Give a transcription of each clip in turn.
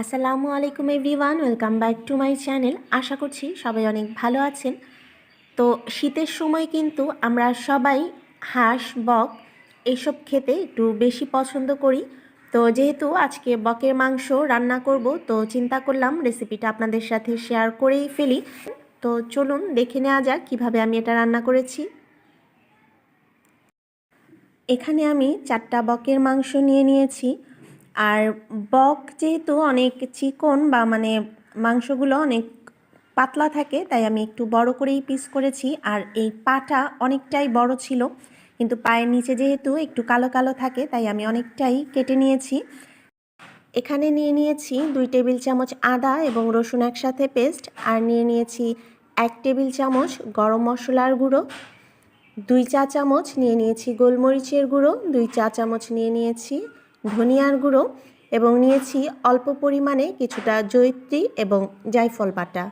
আসসালামু আলাইকুম everyone, welcome back to my channel. আশা করছি সবাই অনেক ভালো আছেন। তো শীতের সময় কিন্তু আমরা সবাই হাঁস, বক এইসব খেতে একটু বেশি পছন্দ করি। তো যেহেতু আজকে বকের মাংস রান্না করব, তো চিন্তা করলাম রেসিপিটা আপনাদের সাথে শেয়ার করেই ফেলি। তো চলুন দেখে নেওয়া যাক কীভাবে আমি এটা রান্না করেছি। এখানে আমি চারটা বকের মাংস নিয়ে নিয়েছি। আর বক যেহেতু অনেক চিকন বা মানে মাংসগুলো অনেক পাতলা থাকে, তাই আমি একটু বড় করেই পিস করেছি। আর এই পাটা অনেকটাই বড় ছিল, কিন্তু পায়ের নিচে যেহেতু একটু কালো কালো থাকে, তাই আমি অনেকটাই কেটে নিয়েছি। এখানে নিয়ে নিয়েছি দুই টেবিল চামচ আদা এবং রসুন একসাথে পেস্ট আর নিয়ে নিয়েছি এক টেবিল চামচ গরম মশলার গুঁড়ো, দুই চা চামচ নিয়ে নিয়েছি গোলমরিচের গুঁড়ো, দুই চা চামচ নিয়ে নিয়েছি ধনিয়ার গুঁড়ো এবং নিয়েছি অল্প পরিমাণে কিছুটা জৈত্রী এবং জায়ফল বাটা।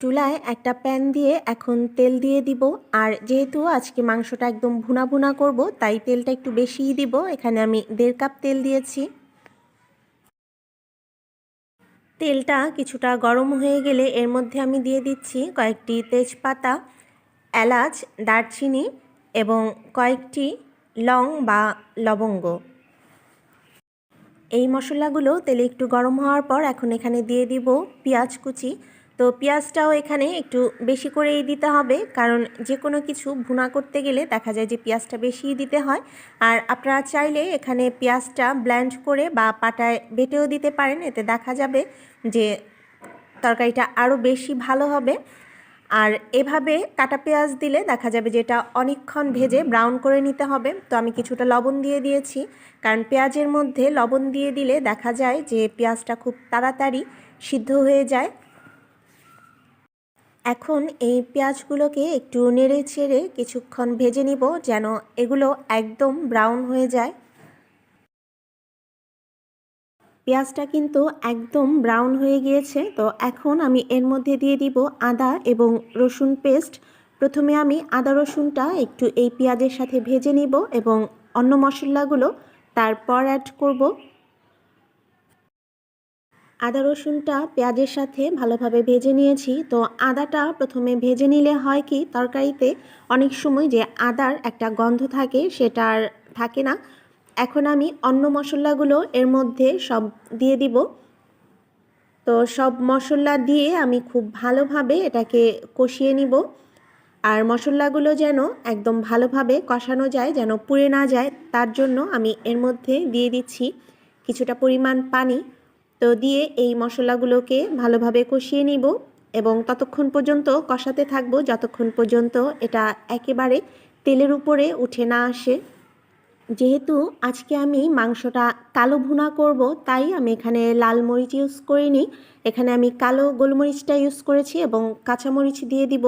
চুলায় একটা প্যান দিয়ে এখন তেল দিয়ে দিব। আর যেহেতু আজকে মাংসটা একদম ভুনা ভুনা করব, তাই তেলটা একটু বেশিই দিব। এখানে আমি দেড় কাপ তেল দিয়েছি। তেলটা কিছুটা গরম হয়ে গেলে এর মধ্যে আমি দিয়ে দিচ্ছি কয়েকটি তেজপাতা, এলাচ, দারচিনি এবং কয়েকটি লং বা লবঙ্গ। এই মশলাগুলো তেলে একটু গরম হওয়ার পর এখন এখানে দিয়ে দিব পেঁয়াজ কুচি। তো পেঁয়াজটাও এখানে একটু বেশি করেই দিতে হবে, কারণ যে কোনো কিছু ভুনা করতে গেলে দেখা যায় যে পেঁয়াজটা বেশিই দিতে হয়। আর আপনারা চাইলে এখানে পেঁয়াজটা ব্ল্যান্ড করে বা পাটায় বেটেও দিতে পারেন, এতে দেখা যাবে যে তরকারিটা আরও বেশি ভালো হবে। আর এভাবে কাটা পেঁয়াজ দিলে দেখা যাবে যে এটা অনেকক্ষণ ভেজে ব্রাউন করে নিতে হবে। তো আমি কিছুটা লবণ দিয়ে দিয়েছি। কারণ পেঁয়াজের মধ্যে লবণ দিয়ে দিলে দেখা যায় যে পেঁয়াজটা খুব তাড়াতাড়ি সিদ্ধ হয়ে যায়। এখন এই পেঁয়াজগুলোকে একটু নেড়ে চেড়ে কিছুক্ষণ ভেজে নিব যেন এগুলো একদম ব্রাউন হয়ে যায়। পেঁয়াজটা কিন্তু একদম ব্রাউন হয়ে গিয়েছে, তো এখন আমি এর মধ্যে দিয়ে দিব আদা এবং রসুন পেস্ট প্রথমে আমি আদা রসুনটা একটু এই পেঁয়াজের সাথে ভেজে নিব এবং অন্য মশলাগুলো তারপর অ্যাড করব। আদা রসুনটা পেঁয়াজের সাথে ভালোভাবে ভেজে নিয়েছি, তো আদাটা প্রথমে ভেজে নিলে হয় কি, তরকারিতে অনেক সময় যে আদার একটা গন্ধ থাকে সেটা আর থাকে না এখন আমি অন্য মশলাগুলো এর মধ্যে সব দিয়ে দিব। তো সব মশলা দিয়ে আমি খুব ভালোভাবে এটাকে কষিয়ে নিব। আর মশলাগুলো যেন একদম ভালোভাবে কষানো যায়, যেন পুড়ে না যায়, তার জন্য আমি এর মধ্যে দিয়ে দিচ্ছি কিছুটা পরিমাণ পানি। তো দিয়ে এই মশলাগুলোকে ভালোভাবে কষিয়ে নিব এবং ততক্ষণ পর্যন্ত কষাতে থাকব, যতক্ষণ পর্যন্ত এটা একেবারে তেলের উপরে উঠে না আসে। যেহেতু আজকে আমি মাংসটা কালো ভুনা করব, তাই আমি এখানে লাল মরিচ ইউজ করিনি। এখানে আমি কালো গোলমরিচটা ইউজ করেছি এবং কাঁচামরিচ দিয়ে দিব।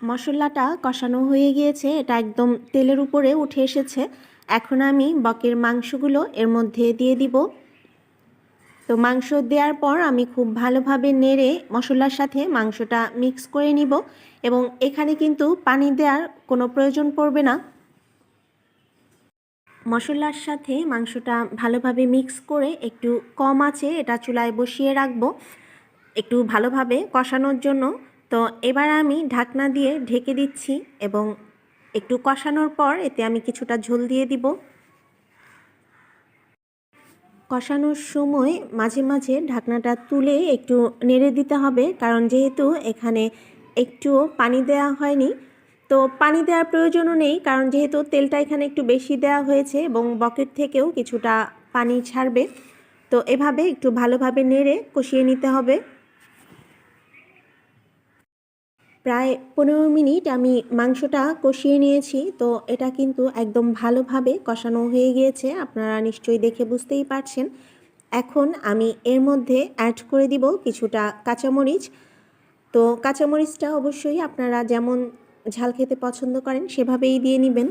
মশলাটা কষানো হয়ে গিয়েছে, এটা একদম তেলের উপরে উঠে এসেছে। এখন আমি বকের মাংসগুলো এর মধ্যে দিয়ে দিব। তো মাংস দেওয়ার পর আমি খুব ভালোভাবে নেড়ে মশলার সাথে মাংসটা মিক্স করে নিব এবং এখানে কিন্তু পানি দেওয়ার কোনো প্রয়োজন পড়বে না। মশলার সাথে মাংসটা ভালোভাবে মিক্স করে একটু কম আছে, এটা চুলায় বসিয়ে রাখব একটু ভালোভাবে কষানোর জন্য। তো এবার আমি ঢাকনা দিয়ে ঢেকে দিচ্ছি এবং একটু কষানোর পর এতে আমি কিছুটা ঝোল দিয়ে দিব। কষানোর সময় মাঝে মাঝে ঢাকনাটা তুলে একটু নেড়ে দিতে হবে। কারণ যেহেতু এখানে একটুও পানি দেয়া হয়নি, তো পানি দেওয়ার প্রয়োজনও নেই। কারণ যেহেতু তেলটা এখানে একটু বেশি দেওয়া হয়েছে এবং বকেট থেকেও কিছুটা পানি ছাড়বে, তো এভাবে একটু ভালোভাবে নেড়ে কষিয়ে নিতে হবে। প্রায় পনেরো মিনিট আমি মাংসটা কষিয়ে নিয়েছি, তো এটা কিন্তু একদম ভালোভাবে কষানো হয়ে গিয়েছে, আপনারা নিশ্চয়ই দেখে বুঝতেই পারছেন। এখন আমি এর মধ্যে অ্যাড করে দিব কিছুটা কাঁচামরিচ। তো কাঁচামরিচটা অবশ্যই আপনারা যেমন ঝাল খেতে পছন্দ করেন, সেভাবেই দিয়ে নেবেন।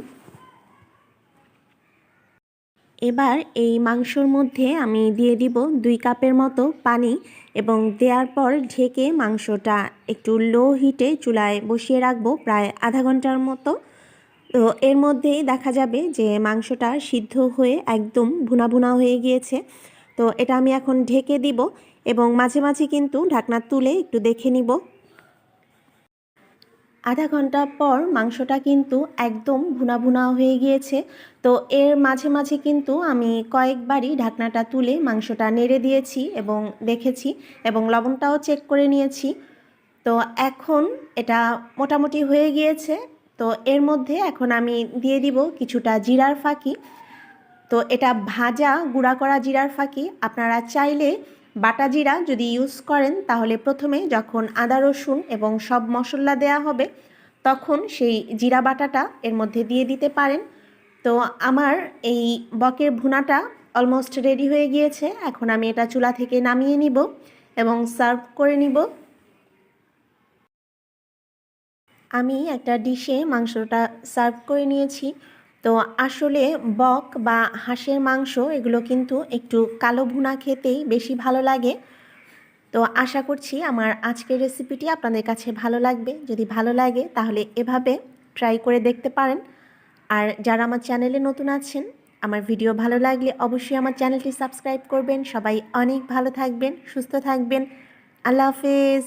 এবার এই মাংসর মধ্যে আমি দিয়ে দিব দুই কাপের মতো পানি এবং দেওয়ার পর ঢেকে মাংসটা একটু লো হিটে চুলায় বসিয়ে রাখব প্রায় আধা ঘণ্টার মতো। তো এর মধ্যেই দেখা যাবে যে মাংসটা সিদ্ধ হয়ে একদম ভুনা ভুনা হয়ে গিয়েছে। তো এটা আমি এখন ঢেকে দিব এবং মাঝে মাঝে কিন্তু ঢাকনা তুলে একটু দেখে নিব। আধা ঘণ্টা পর মাংসটা কিন্তু একদম ভুনা ভুনা হয়ে গিয়েছে। তো এর মাঝে মাঝে কিন্তু আমি কয়েকবারই ঢাকনাটা তুলে মাংসটা নেড়ে দিয়েছি এবং দেখেছি এবং লবণটাও চেক করে নিয়েছি। তো এখন এটা মোটামুটি হয়ে গিয়েছে। তো এর মধ্যে এখন আমি দিয়ে দিব কিছুটা জিরার ফাঁকি। তো এটা ভাজা, গুঁড়া করা জিরার ফাঁকি। আপনারা চাইলে বাটা জিরা যদি ইউজ করেন, তাহলে প্রথমে যখন আদা, রসুন এবং সব মশলা দেয়া হবে, তখন সেই জিরা বাটাটা এর মধ্যে দিয়ে দিতে পারেন। তো আমার এই বকের ভুনাটা অলমোস্ট রেডি হয়ে গিয়েছে। এখন আমি এটা চুলা থেকে নামিয়ে নিব এবং সার্ভ করে নিব। আমি একটা ডিশে মাংসটা সার্ভ করে নিয়েছি। তো আসলে বক বা হাঁসের মাংস, এগুলো কিন্তু একটু কালো ভুনা খেতেই বেশি ভালো লাগে। তো আশা করছি আমার আজকের রেসিপিটি আপনাদের কাছে ভালো লাগবে। যদি ভালো লাগে তাহলে এভাবে ট্রাই করে দেখতে পারেন। আর যারা আমার চ্যানেলে নতুন আছেন, আমার ভিডিও ভালো লাগলে অবশ্যই আমার চ্যানেলটি সাবস্ক্রাইব করবেন। সবাই অনেক ভালো থাকবেন, সুস্থ থাকবেন। আল্লাহ হাফেজ।